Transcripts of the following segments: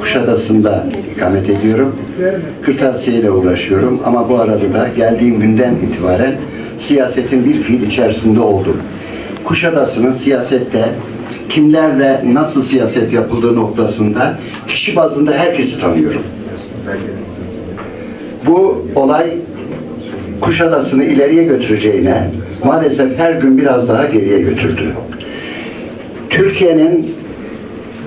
Kuşadası'nda ikamet ediyorum. Kırtasiye ile uğraşıyorum ama bu arada da geldiğim günden itibaren siyasetin bir fiil içerisinde oldum. Kuşadası'nın siyasette kimlerle nasıl siyaset yapıldığı noktasında kişi bazında herkesi tanıyorum. Bu olay Kuşadası'nı ileriye götüreceğine maalesef her gün biraz daha geriye götürdü. Türkiye'nin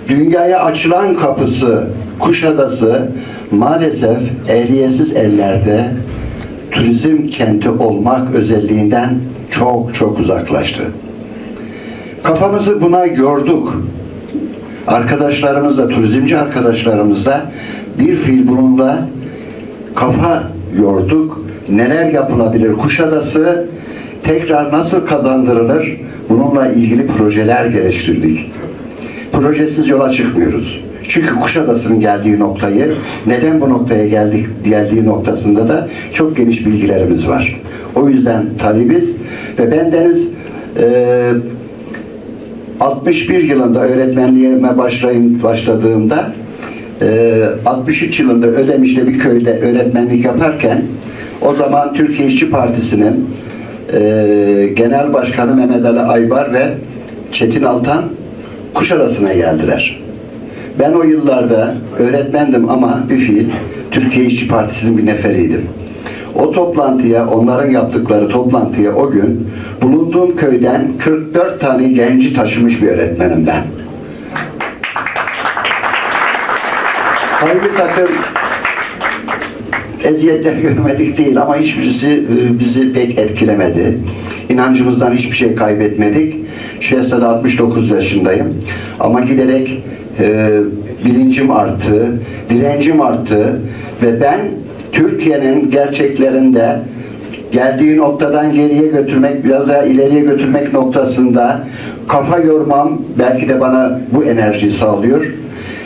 dünyaya açılan kapısı Kuşadası maalesef ehliyetsiz ellerde turizm kenti olmak özelliğinden çok çok uzaklaştı. Kafamızı buna yorduk. Arkadaşlarımızla, turizmci arkadaşlarımızla bir fiil bununla kafa yorduk. Neler yapılabilir? Kuşadası tekrar nasıl kazandırılır? Bununla ilgili projeler geliştirdik. Projesiz yola çıkmıyoruz. Çünkü Kuşadası'nın geldiği noktayı, neden bu noktaya geldik geldiği noktasında da çok geniş bilgilerimiz var. O yüzden talibiz ve bendeniz eee 61 yılında öğretmenliğime başlayın, başladığımda e, 63 yılında Ödemiş'te bir köyde öğretmenlik yaparken o zaman Türkiye İşçi Partisi'nin e, Genel Başkanı Mehmet Ali Aybar ve Çetin Altan Kuşadası'na geldiler. Ben o yıllarda öğretmendim ama bir fiil Türkiye İşçi Partisi'nin bir neferiydim. O toplantıya, onların yaptıkları toplantıya o gün bulunduğum köyden 44 tane genci taşımış bir öğretmenim ben. Hangi takım eziyetler görmedik değil ama hiçbirisi e, bizi pek etkilemedi. İnancımızdan hiçbir şey kaybetmedik. Şu esnada 69 yaşındayım. Ama giderek e, bilincim arttı, direncim arttı ve ben Türkiye'nin gerçeklerinde geldiği noktadan geriye götürmek, biraz daha ileriye götürmek noktasında kafa yormam belki de bana bu enerjiyi sağlıyor.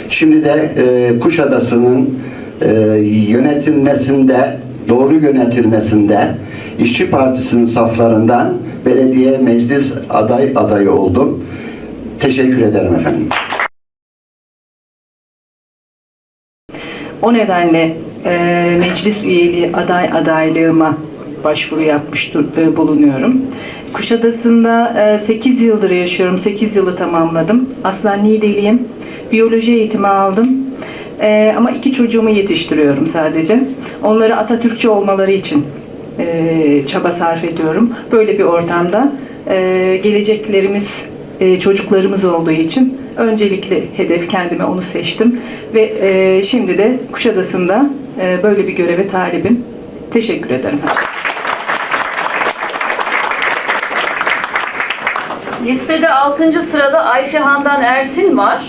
Şimdi de e, Kuşadası'nın e, yönetilmesinde, doğru yönetilmesinde İşçi Partisi'nin saflarından belediye meclis aday adayı oldum. Teşekkür ederim efendim. O nedenle e, meclis üyeliği aday adaylığıma başvuru yapmış e, bulunuyorum. Kuşadası'nda e, 8 yıldır yaşıyorum. 8 yılı tamamladım. Aslen Niğdeliyim. Biyoloji eğitimi aldım. E, ama iki çocuğumu yetiştiriyorum sadece. Onları Atatürkçü olmaları için e, çaba sarf ediyorum. Böyle bir ortamda e, geleceklerimiz e, çocuklarımız olduğu için öncelikli hedef kendime onu seçtim ve e, şimdi de Kuşadası'nda e, böyle bir göreve talibim. Teşekkür ederim. Listede 6. sırada Ayşe Handan Ersin var.